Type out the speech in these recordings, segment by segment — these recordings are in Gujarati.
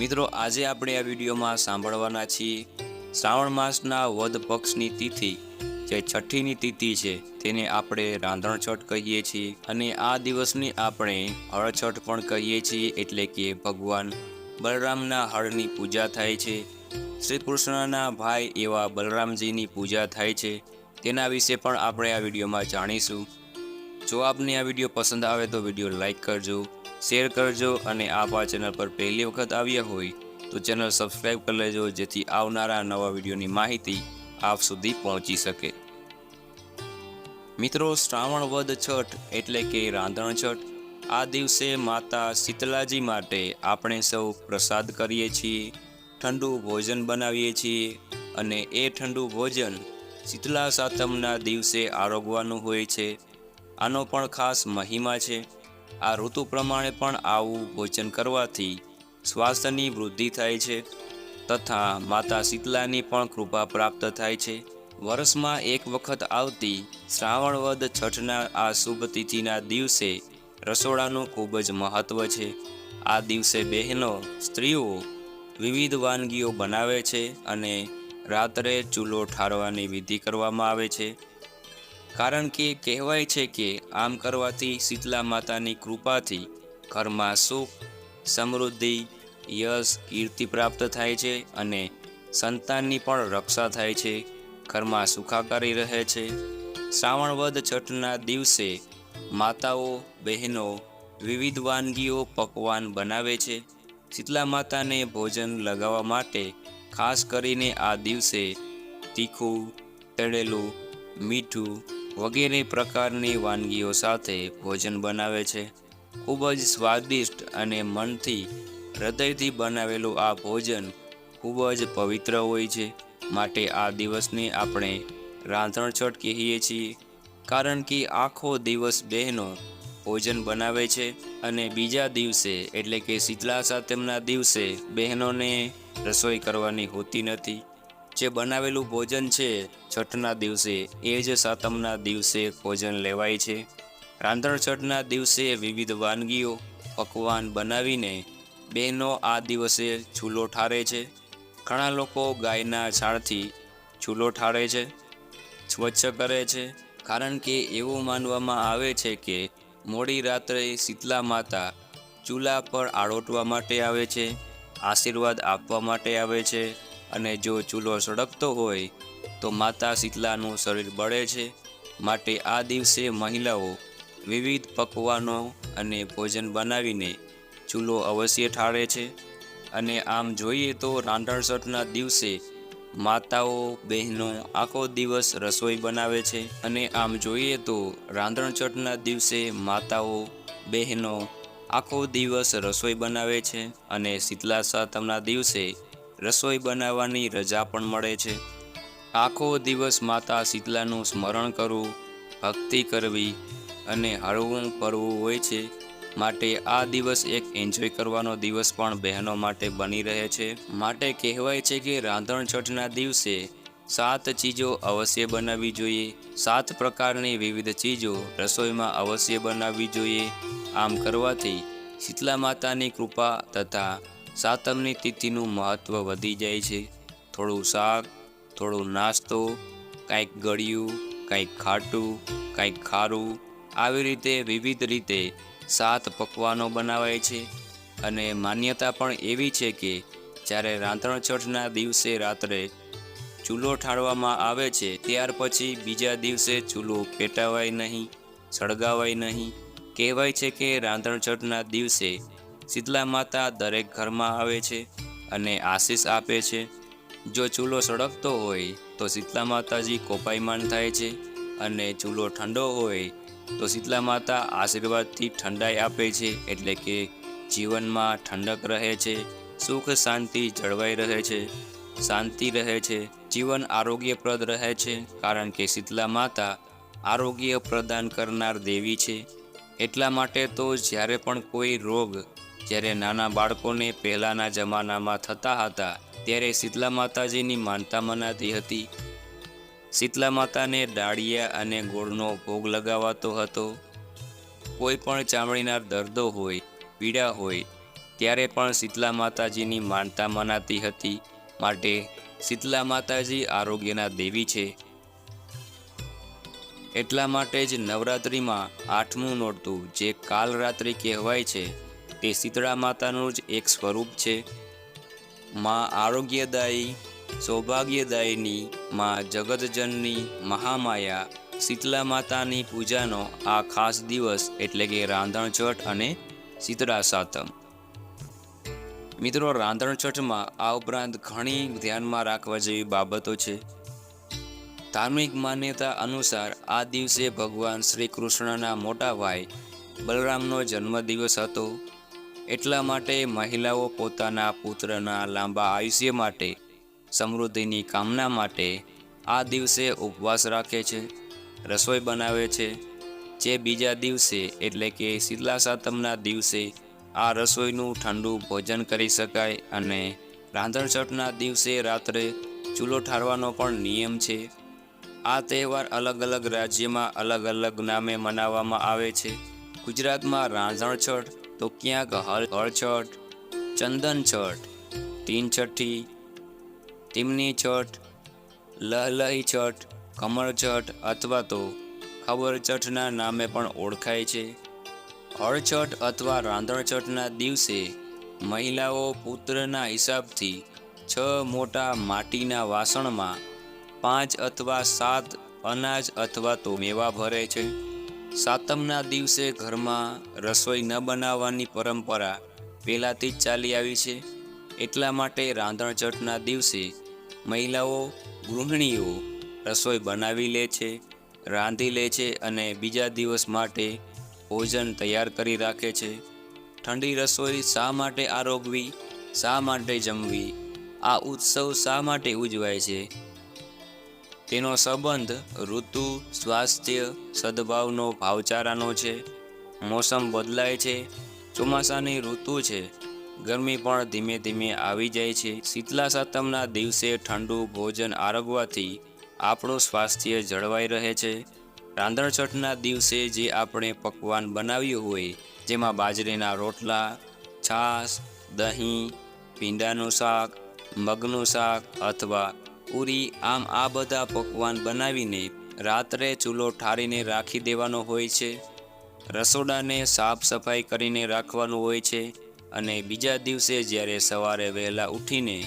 મિત્રો, આજે આપણે આ વિડીયોમાં સાંભળવાના છીએ શ્રાવણ માસના વદ પક્ષની તિથિ, જે છઠ્ઠીની તિથિ છે, તેને આપણે રાંધણછઠ કહીએ છીએ અને આ દિવસની આપણે હળછઠ પણ કહીએ છીએ, એટલે કે ભગવાન બલરામના હળની પૂજા થાય છે. શ્રી કૃષ્ણના ભાઈ એવા બલરામજીની પૂજા થાય છે. તેના વિશે પણ આપણે આ વિડીયોમાં જાણીશું. જો આપને આ વીડિયો પસંદ આવે તો વીડિયો લાઈક કરજો શેર કરજો અને આપ આ ચેનલ પર પહેલી વખત આવ્યા હોય તો ચેનલ સબસ્ક્રાઈબ કરી લેજો, જેથી આવનારા નવા વિડીયોની માહિતી આપ સુધી પહોંચી શકે. મિત્રો, શ્રાવણ વદ છઠ એટલે કે રાંધણ છઠ, આ દિવસે માતા શીતલાજી માટે આપણે સૌ પ્રસાદ કરીએ છીએ, ઠંડુ ભોજન બનાવીએ છીએ અને એ ઠંડુ ભોજન શીતલા સાતમના દિવસે આરોગવાનું હોય છે. આનો પણ ખાસ મહિમા છે. આ ઋતુ પ્રમાણે પણ આવું ભોજન કરવાથી સ્વાસ્થ્યની વૃદ્ધિ થાય છે તથા માતા શીતલાની પણ કૃપા પ્રાપ્ત થાય છે. વર્ષમાં એક વખત આવતી શ્રાવણ વદ છઠના આ શુભ તિથિના દિવસે રસોડાનું ખૂબ જ મહત્ત્વ છે. આ દિવસે બહેનો, સ્ત્રીઓ વિવિધ વાનગીઓ બનાવે છે અને રાત્રે ચૂલો ઠારવાની વિધિ કરવામાં આવે છે. કારણ કે કહેવાય છે કે આમ કરવાથી શીતલા માતાની કૃપાથી ઘરમાં સુખ, સમૃદ્ધિ, યશ, કીર્તિ પ્રાપ્ત થાય છે અને સંતાનની પણ રક્ષા થાય છે. ઘરમાં સુખાકારી રહે છે. શ્રાવણ વદ છઠના દિવસે માતાઓ, બહેનો વિવિધ વાનગીઓ પકવાન બનાવે છે. શીતલા માતાને ભોજન લગાવવા માટે ખાસ કરીને આ દિવસે તીખું, તળેલું, મીઠું વગેરે પ્રકારની વાનગીઓ સાથે ભોજન બનાવે છે. ખૂબ જ સ્વાદિષ્ટ અને મનથી, હૃદયથી બનાવેલું આ ભોજન ખૂબ જ પવિત્ર હોય છે. માટે આ દિવસને આપણે રાંધણછઠ કહીએ છીએ. કારણ કે આખો દિવસ બહેનો ભોજન બનાવે છે અને બીજા દિવસે, એટલે કે શીતલા સાતમના દિવસે બહેનોને રસોઈ કરવાની હોતી નથી. જે બનાવેલું ભોજન છે છઠના દિવસે, એ જ સાતમના દિવસે ભોજન લેવાય છે. રાંધણ છઠના દિવસે વિવિધ વાનગીઓ પકવાન બનાવીને બહેનો આ દિવસે ચૂલો ઠારે છે. ઘણા લોકો ગાયના છાણથી ચૂલો ઠારે છે, સ્વચ્છ કરે છે. કારણ કે એવું માનવામાં આવે છે કે મોડી રાત્રે શીતલા માતા ચૂલા પર આળોટવા માટે આવે છે, આશીર્વાદ આપવા માટે આવે છે. અને જો ચૂલો સળગતો હોય, તો માતા શીતલાનું શરીર બળે છે. માટે આ દિવસે મહિલાઓ વિવિધ પકવાનો અને ભોજન બનાવીને ચૂલો અવશ્ય ઠાળે છે. અને આમ જોઈએ તો રાંધણસઠના દિવસે માતાઓ બહેનો આખો દિવસ રસોઈ બનાવે છે. અને આમ જોઈએ તો રાંધણછઠના દિવસે માતાઓ બહેનો આખો દિવસ રસોઈ બનાવે છે. અને શીતલા સાતમના દિવસે રસોઈ બનાવવાની રજા પણ મળે છે. આખો દિવસ માતા શીતલાનું સ્મરણ કરવું, ભક્તિ કરવી અને હળવું ફરવું હોય છે માટે આ દિવસ એક એન્જોય કરવાનો દિવસ પણ બહેનો માટે બની રહે છે. માટે કહેવાય છે કે રાંધણ છઠના દિવસે સાત ચીજો અવશ્ય બનાવવી જોઈએ. સાત પ્રકારની વિવિધ ચીજો રસોઈમાં અવશ્ય બનાવવી જોઈએ. આમ કરવાથી શીતલા માતાની કૃપા તથા સાતમની તિથિનું મહત્ત્વ વધી જાય છે. થોડું શાક, થોડું નાસ્તો, કાંઈક ગળ્યું, કાંઈક ખાટું, કાંઈક ખારું, આવી રીતે વિવિધ રીતે સાત પકવાનો બનાવાય છે. અને માન્યતા પણ એવી છે કે જ્યારે રાંધણછઠના દિવસે રાત્રે ચૂલો ઠાળવામાં આવે છે, ત્યાર પછી બીજા દિવસે ચૂલો પેટાવાય નહીં, સળગાવાય નહીં. કહેવાય છે કે રાંધણછઠના દિવસે શીતલા માતા દરેક ઘરમાં આવે છે અને આશીષ આપે છે. જો ચૂલો સળગતો હોય તો શીતલા માતાજી કોપાયમાન થાય છે અને ચૂલો ઠંડો હોય તો શીતલા માતા આશીર્વાદથી ઠંડાઈ આપે છે એટલે કે જીવનમાં ઠંડક રહે છે, સુખ શાંતિ જળવાઈ રહે છે, શાંતિ રહે છે, જીવન આરોગ્યપ્રદ રહે છે કારણ કે શીતલા માતા આરોગ્ય પ્રદાન કરનાર દેવી છે. એટલા માટે તો જ્યારે પણ કોઈ રોગ જ્યારે નાના બાળકોને પહેલાંના જમાનામાં થતા હતા, ત્યારે શીતલા માતાજીની માનતા મનાતી હતી. શીતલા માતાને ડાળિયા અને ગોળનો ભોગ લગાવાતો હતો. કોઈ પણ ચામડીના દર્દો હોય, પીડા હોય, ત્યારે પણ શીતલા માતાજીની માનતા મનાતી હતી. માટે શીતલા માતાજી આરોગ્યના દેવી છે. એટલા માટે જ નવરાત્રિમાં આઠમું નોરતું, જે કાલરાત્રિ કહેવાય છે તે શીતળા માતાનું જ એક સ્વરૂપ છે. માં આરોગ્યદાયી, સૌભાગ્યદાયીની, માં જગતજનની મહામાયા શીતલા માતાની પૂજાનો આ ખાસ દિવસ એટલે કે રાંધણછઠ અને શીતળા સાતમ. મિત્રો રાંધણછઠમાં આ ઉપરાંત ઘણી ધ્યાનમાં રાખવા જેવી બાબતો છે. ધાર્મિક માન્યતા અનુસાર આ દિવસે ભગવાન શ્રી કૃષ્ણના મોટા ભાઈ બલરામનો જન્મદિવસ હતો. એટલા માટે મહિલાઓ પોતાના પુત્રના લાંબા આયુષ્ય માટે, સમૃદ્ધિની કામના માટે આ દિવસે ઉપવાસ રાખે છે, રસોઈ બનાવે છે. જે બીજા દિવસે, એટલે કે શીતલા સાતમના દિવસે, આ રસોઈનું ઠંડુ ભોજન કરી શકાય અને રાંધણછઠના દિવસે રાત્રે ચૂલો ઠારવાનો પણ નિયમ છે. આ તહેવાર અલગ અલગ રાજ્યમાં અલગ અલગ નામે મનાવવામાં આવે છે. ગુજરાતમાં રાંધણછઠ તો ક્યાંક હળ હળછઠ ચંદન છઠ તીન છઠ્ઠી તીમની છઠ લહલહી છઠ કમળ છઠ અથવા તો ખબર છઠના નામે પણ ઓળખાય છે. હળછઠ અથવા રાંધણછઠના દિવસે મહિલાઓ પુત્રના હિસાબથી છ મોટા માટીના વાસણમાં પાંચ અથવા સાત અનાજ અથવા તો મેવા ભરે છે. સાતમના દિવસે ઘરમાં રસોઈ ન બનાવવાની પરંપરા પહેલાંથી જ ચાલી આવી છે. એટલા માટે રાંધણછઠના દિવસે મહિલાઓ ગૃહિણીઓ રસોઈ બનાવી લે છે, રાંધી લે છે અને બીજા દિવસ માટે ભોજન તૈયાર કરી રાખે છે. ઠંડી રસોઈ શા માટે આરોગવી, શા માટે જમવી, આ ઉત્સવ શા માટે ઉજવાય છે? તેનો સંબંધ ઋતુ, સ્વાસ્થ્ય, સદભાવનો, ભાવચારાનો છે. મોસમ બદલાય છે. ચોમાસાની ઋતુ છે. ગરમી પણ ધીમે ધીમે આવી જાય છે. શીતલા સાતમના દિવસે ઠંડુ ભોજન આરોગવાથી આપણું સ્વાસ્થ્ય જળવાઈ રહે છે. રાંધણછઠના દિવસે જે આપણે પકવાન બનાવ્યું હોય, જેમાં બાજરીના રોટલા, છાશ, દહીં, ભીંડાનું શાક, મગનું શાક અથવા પૂરી આમ આ બધા પકવાન બનાવીને રાત્રે ચૂલો ઠારીને રાખી દેવાનો હોય છે. રસોડાને સાફ સફાઈ કરીને રાખવાનું હોય છે અને બીજા દિવસે જ્યારે સવારે વહેલા ઉઠીને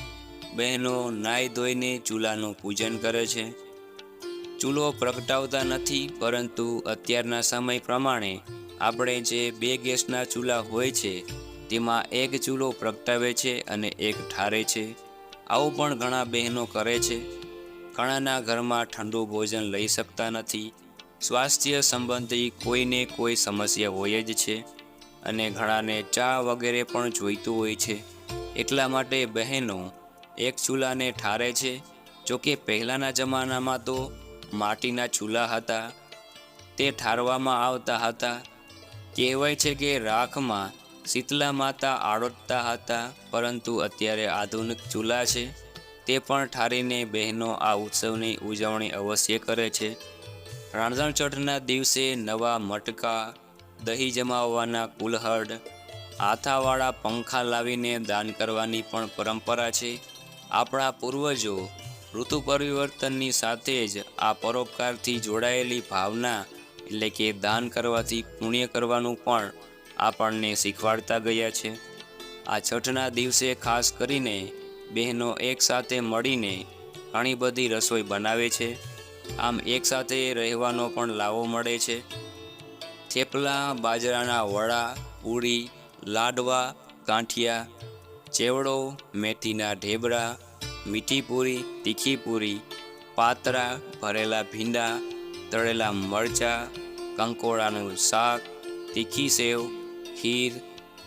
બહેનો નાહી ધોઈને ચૂલાનું પૂજન કરે છે. ચૂલો પ્રગટાવતા નથી, પરંતુ અત્યારના સમય પ્રમાણે આપણે જે બે ગેસના ચૂલા હોય છે, તેમાં એક ચૂલો પ્રગટાવે છે અને એક ઠારે છે. આવું પણ ઘણા બહેનો કરે છે. ઘણાના ઘરમાં ઠંડુ ભોજન લઈ શકતા નથી. સ્વાસ્થ્ય સંબંધી કોઈને કોઈ સમસ્યા હોય જ છે અને ઘણાને ચા વગેરે પણ જોઈતું હોય છે. એટલા માટે બહેનો એક ચૂલાને ઠારે છે. જોકે પહેલાંના જમાનામાં તો માટીના ચૂલા હતા. તે ઠારવામાં આવતા હતા. કહેવાય છે કે રાખમાં શીતલા માતા આળોટતા હતા, પરંતુ અત્યારે આધુનિક ચૂલા છે. તે પણ ઠારીને બહેનો આ ઉત્સવની ઉજવણી અવશ્ય કરે છે. રાંધણછઠના દિવસે નવા મટકા, દહીં જમાવવાના કુલહડ, હાથાવાળા પંખા લાવીને દાન કરવાની પણ પરંપરા છે. આપણા પૂર્વજો ઋતુ પરિવર્તનની સાથે જ આ પરોપકારથી જોડાયેલી ભાવના, એટલે કે દાન કરવાથી પુણ્ય કરવાનું પણ આપણને શીખવાડતા ગયા છે. આ છઠના દિવસે ખાસ કરીને બહેનો એકસાથે મળીને ઘણી બધી રસોઈ બનાવે છે. આમ એકસાથે રહેવાનો પણ લાવો મળે છે. થેપલા, બાજરાના વડા, પૂરી, લાડવા, ગાંઠિયા ચેવડો મેથીના ઢેબરા મીઠી પૂરી, તીખી પૂરી, પાતરા, ભરેલા ભીંડા, તળેલા મરચાં કંકોડાનું શાક, તીખી સેવ ખીર,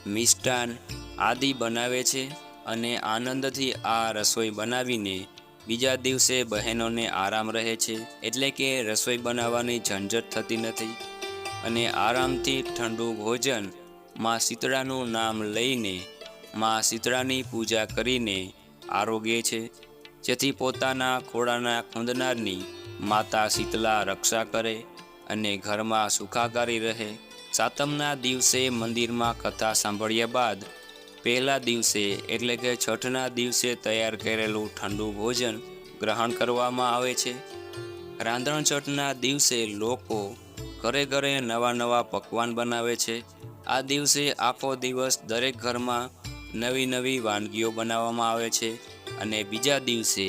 મિષ્ટાન આદિ બનાવે છે અને આનંદથી આ રસોઈ બનાવીને બીજા દિવસે બહેનોને આરામ રહે છે. એટલે કે રસોઈ બનાવવાની ઝંઝટ થતી નથી અને આરામથી ઠંડુ ભોજનમાં શીતળાનું નામ લઈને માં શીતળાની પૂજા કરીને આરોગ્ય છે. જેથી પોતાના ખોળાના ખૂંદનારની માતા શીતલા રક્ષા કરે અને ઘરમાં સુખાકારી રહે. સાતમના દિવસે મંદિરમાં કથા સાંભળ્યા બાદ પહેલા દિવસે એટલે કે છઠના દિવસે તૈયાર કરેલું ઠંડુ ભોજન ગ્રહણ કરવામાં આવે છે. રાંધણ છઠના દિવસે લોકો ઘરે ઘરે નવા નવા પકવાન બનાવે છે. આ દિવસે આખો દિવસ દરેક ઘરમાં નવી નવી વાનગીઓ બનાવવામાં આવે છે અને બીજા દિવસે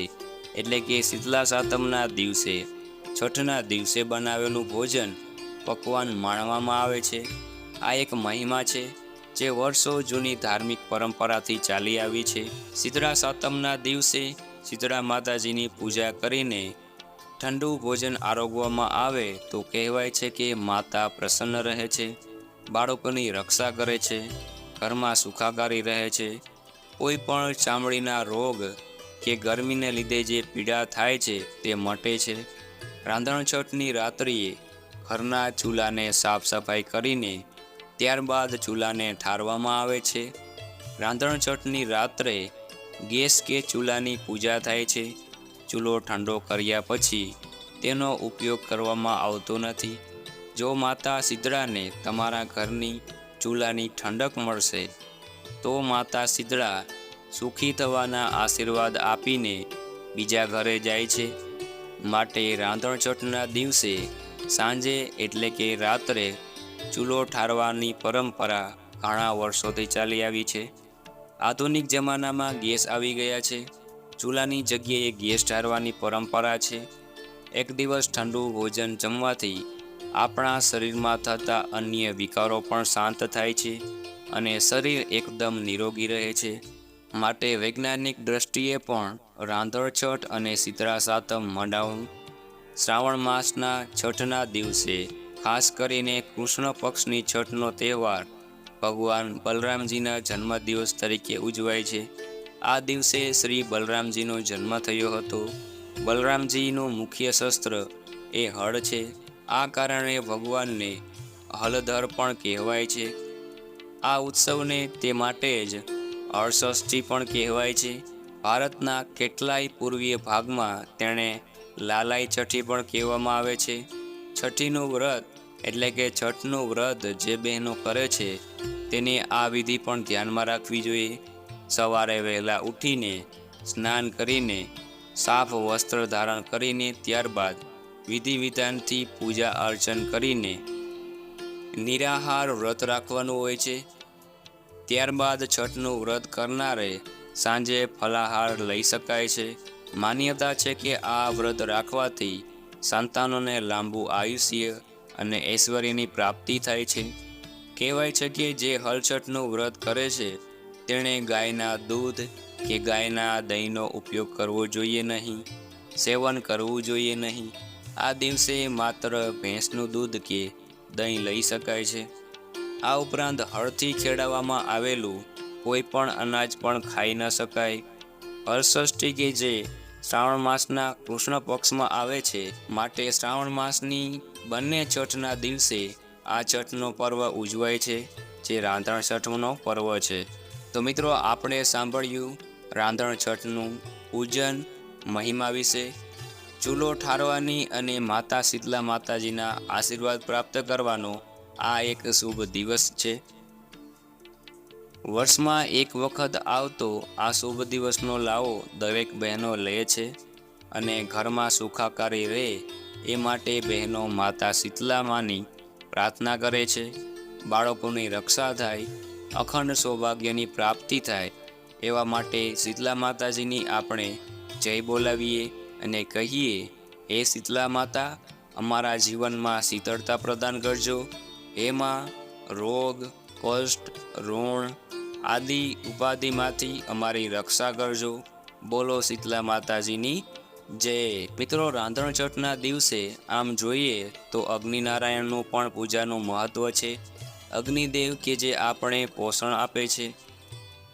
એટલે કે શીતલા સાતમના દિવસે છઠના દિવસે બનાવેલું ભોજન પકવાન માણવામાં આવે છે. આ એક મહિમા છે, જે વર્ષો જૂની ધાર્મિક પરંપરાથી ચાલી આવી છે. શીતળા સાતમના દિવસે શીતળા માતાજીની પૂજા કરીને ઠંડુ ભોજન આરોગવામાં આવે તો કહેવાય છે કે માતા પ્રસન્ન રહે છે, બાળકોની રક્ષા કરે છે, ઘરમાં સુખાકારી રહે છે. કોઈ પણ ચામડીના રોગ કે ગરમીને લીધે જે પીડા થાય છે તે મટે છે. રાંધણછઠની રાત્રિએ ઘરના ચૂલાને સાફ સફાઈ કરીને ત્યારબાદ ચૂલાને ઠારવામાં આવે છે. રાંધણછઠની રાત્રે ગેસ કે ચૂલાની પૂજા થાય છે. ચૂલો ઠંડો કર્યા પછી તેનો ઉપયોગ કરવામાં આવતો નથી. જો માતા શીતળાને તમારા ઘરની ચૂલાની ઠંડક મળશે, તો માતા શીતળા સુખી થવાના આશીર્વાદ આપીને બીજા ઘરે જાય છે. માટે રાંધણછઠના દિવસે સાંજે એટલે કે રાત્રે ચૂલો ઠારવાની પરંપરા ઘણા વર્ષોથી ચાલી આવી છે. આધુનિક જમાનામાં ગેસ આવી ગયા છે. ચૂલાની જગ્યાએ ગેસ ઠારવાની પરંપરા છે. એક દિવસ ઠંડુ ભોજન જમવાથી આપણા શરીરમાં થતા અન્ય વિકારો પણ શાંત થાય છે અને શરીર એકદમ નિરોગી રહે છે. માટે વૈજ્ઞાનિક દ્રષ્ટિએ પણ રાંધણછઠ અને શીતળા સાતમ મનાવવું શ્રાવણ માસના છઠના દિવસે, ખાસ કરીને કૃષ્ણ પક્ષની છઠનો તહેવાર ભગવાન બલરામજીના જન્મદિવસ તરીકે ઉજવાય છે. આ દિવસે શ્રી બલરામજીનો જન્મ થયો હતો. બલરામજીનું મુખ્ય શસ્ત્ર એ હળ છે. આ કારણે ભગવાનને હલધર પણ કહેવાય છે. આ ઉત્સવને તે માટે જ હળષષ્ઠી પણ કહેવાય છે. ભારતના કેટલાય પૂર્વીય ભાગમાં તેણે લાલાઈ છઠ્ઠી પણ કહેવામાં આવે છે. છઠ્ઠીનું વ્રત એટલે કે છઠનું વ્રત જે બહેનો કરે છે, તેને આ વિધિ પણ ધ્યાનમાં રાખવી જોઈએ. સવારે વહેલા ઉઠીને સ્નાન કરીને, સાફ વસ્ત્ર ધારણ કરીને, ત્યારબાદ વિધિ વિધાનથી પૂજા અર્ચન કરીને નિરાહાર વ્રત રાખવાનું હોય છે. ત્યારબાદ છઠનું વ્રત કરનારે સાંજે ફલાહાર લઈ શકાય છે. માન્યતા છે કે આ વ્રત રાખવાથી સંતાનોને લાંબુ આયુષ્ય અને ઐશ્વર્યની પ્રાપ્તિ થાય છે. કહેવાય છે કે જે હળછટનું વ્રત કરે છે, તેણે ગાયના દૂધ કે ગાયના દહીંનો ઉપયોગ કરવો જોઈએ નહીં, સેવન કરવું જોઈએ નહીં. આ દિવસે માત્ર ભેંસનું દૂધ કે દહીં લઈ શકાય છે. આ ઉપરાંત હળથી ખેડાવવામાં આવેલું કોઈ પણ અનાજ પણ ખાઈ ન શકાય. હળષષ્ઠી કે જે શ્રાવણ માસના કૃષ્ણ પક્ષમાં આવે છે. માટે શ્રાવણ માસની બંને છઠના દિવસે આ છઠનો પર્વ ઉજવાય છે, જે રાંધણ છઠનો પર્વ છે. તો મિત્રો, આપણે સાંભળ્યું રાંધણ છઠનું પૂજન, મહિમા વિશે. ચૂલો ઠારવાની અને માતા શીતલા માતાજીના આશીર્વાદ પ્રાપ્ત કરવાનો આ એક શુભ દિવસ છે. વર્ષમાં એક વખત આવતો આ શુભ દિવસનો લાવો દરેક બહેનો લે છે અને ઘરમાં સુખાકારી રહે એ માટે બહેનો માતા શીતલામાની પ્રાર્થના કરે છે. બાળકોની રક્ષા થાય, અખંડ સૌભાગ્યની પ્રાપ્તિ થાય એવા માટે શીતલા માતાજીની આપણે જય બોલાવીએ અને કહીએ, હે શીતલા માતા, અમારા જીવનમાં શીતળતા પ્રદાન કરજો. એમાં રોગ કષ્ટ ઋણ આદિ ઉપાધિમાંથી અમારી રક્ષા કરજો. બોલો શીતલા માતાજીની જય મિત્રો રાંધણછઠના દિવસે આમ જોઈએ તો અગ્નિનારાયણનું પણ પૂજાનું મહત્ત્વ છે. અગ્નિદેવ કે જે આપણે પોષણ આપે છે.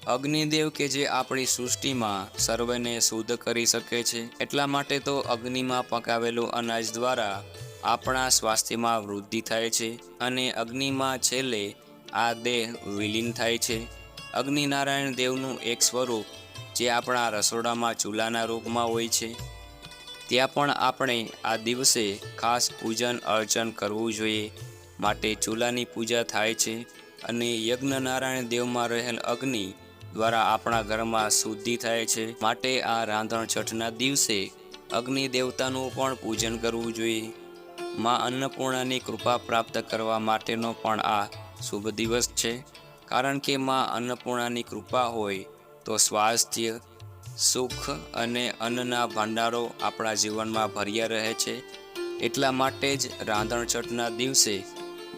અગ્નિદેવ કે જે આપણી સૃષ્ટિમાં સર્વેને શુદ્ધ કરી શકે છે. એટલા માટે તો અગ્નિમાં પકાવેલું અનાજ દ્વારા આપણા સ્વાસ્થ્યમાં વૃદ્ધિ થાય છે. અને અગ્નિમાં છેલ્લે આ દેહ વિલીન થાય છે. અગ્નિનારાયણ દેવનું એક સ્વરૂપ, જે આપણા રસોડામાં ચૂલાના રૂપમાં હોય છે. ત્યાં પણ આપણે આ દિવસે ખાસ પૂજન અર્ચન કરવું જોઈએ. માટે ચૂલાની પૂજા થાય છે અને યજ્ઞનારાયણ દેવમાં રહેલ અગ્નિ દ્વારા આપણા ઘરમાં શુદ્ધિ થાય છે. માટે આ રાંધણ છઠના દિવસે અગ્નિ દેવતાનું પણ પૂજન કરવું જોઈએ. માં અન્નપૂર્ણાની કૃપા પ્રાપ્ત કરવા માટેનો પણ આ શુભ દિવસ છે. કારણ કે માં અન્નપૂર્ણાની કૃપા હોય, તો સ્વાસ્થ્ય, સુખ અને અન્નના ભંડારો આપણા જીવનમાં ભર્યા રહે છે. એટલા માટે જ રાંધણ છઠના દિવસે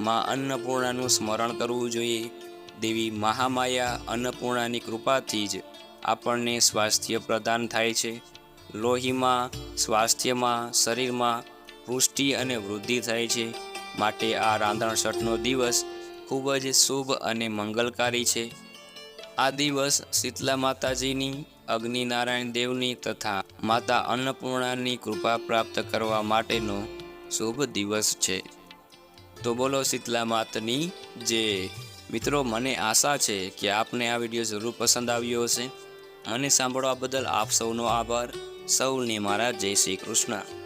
માં અન્નપૂર્ણાનું સ્મરણ કરવું જોઈએ. દેવી મહામાયા અન્નપૂર્ણાની કૃપાથી જ આપણને સ્વાસ્થ્ય પ્રદાન થાય છે. લોહીમાં, સ્વાસ્થ્યમાં, શરીરમાં પુષ્ટિ અને વૃદ્ધિ થાય છે. માટે આ રાંધણ છઠનો દિવસ ખૂબ જ શુભ અને મંગલકારી છે. આ દિવસ શીતલા માતાજીની, અગ્નિનારાયણ દેવની તથા માતા અન્નપૂર્ણાની કૃપા પ્રાપ્ત કરવા માટેનો શુભ દિવસ છે. તો બોલો શીતલા માતની, જે મિત્રો મને આશા છે કે આપને આ વીડિયો જરૂર પસંદ આવ્યો હશે. મને સાંભળવા બદલ આપ સૌનો આભાર. સૌને મારા જય શ્રી કૃષ્ણ.